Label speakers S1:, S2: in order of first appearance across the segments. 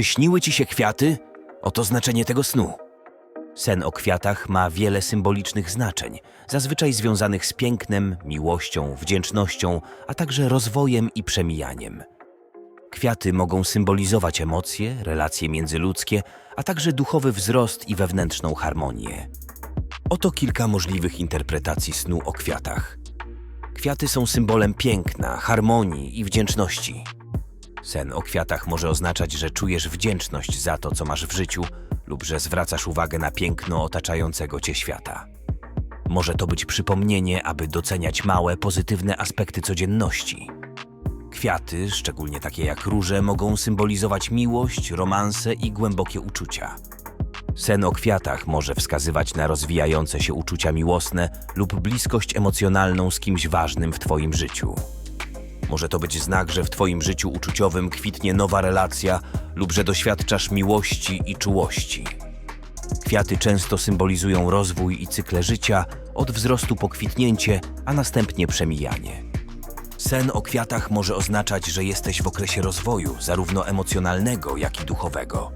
S1: Czy śniły ci się kwiaty? Oto znaczenie tego snu. Sen o kwiatach ma wiele symbolicznych znaczeń, zazwyczaj związanych z pięknem, miłością, wdzięcznością, a także rozwojem i przemijaniem. Kwiaty mogą symbolizować emocje, relacje międzyludzkie, a także duchowy wzrost i wewnętrzną harmonię. Oto kilka możliwych interpretacji snu o kwiatach. Kwiaty są symbolem piękna, harmonii i wdzięczności. Sen o kwiatach może oznaczać, że czujesz wdzięczność za to, co masz w życiu, lub że zwracasz uwagę na piękno otaczającego cię świata. Może to być przypomnienie, aby doceniać małe, pozytywne aspekty codzienności. Kwiaty, szczególnie takie jak róże, mogą symbolizować miłość, romanse i głębokie uczucia. Sen o kwiatach może wskazywać na rozwijające się uczucia miłosne lub bliskość emocjonalną z kimś ważnym w Twoim życiu. Może to być znak, że w Twoim życiu uczuciowym kwitnie nowa relacja lub że doświadczasz miłości i czułości. Kwiaty często symbolizują rozwój i cykle życia, od wzrostu po kwitnięcie, a następnie przemijanie. Sen o kwiatach może oznaczać, że jesteś w okresie rozwoju, zarówno emocjonalnego, jak i duchowego.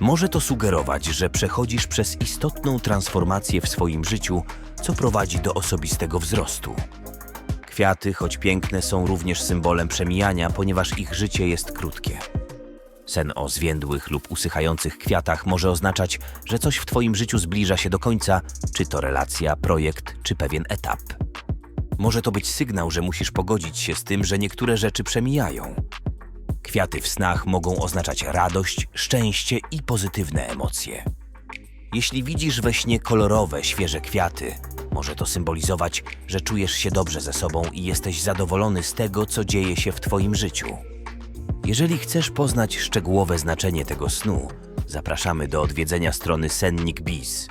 S1: Może to sugerować, że przechodzisz przez istotną transformację w swoim życiu, co prowadzi do osobistego wzrostu. Kwiaty, choć piękne, są również symbolem przemijania, ponieważ ich życie jest krótkie. Sen o zwiędłych lub usychających kwiatach może oznaczać, że coś w Twoim życiu zbliża się do końca, czy to relacja, projekt, czy pewien etap. Może to być sygnał, że musisz pogodzić się z tym, że niektóre rzeczy przemijają. Kwiaty w snach mogą oznaczać radość, szczęście i pozytywne emocje. Jeśli widzisz we śnie kolorowe, świeże kwiaty, może to symbolizować, że czujesz się dobrze ze sobą i jesteś zadowolony z tego, co dzieje się w Twoim życiu. Jeżeli chcesz poznać szczegółowe znaczenie tego snu, zapraszamy do odwiedzenia strony Sennik Biz.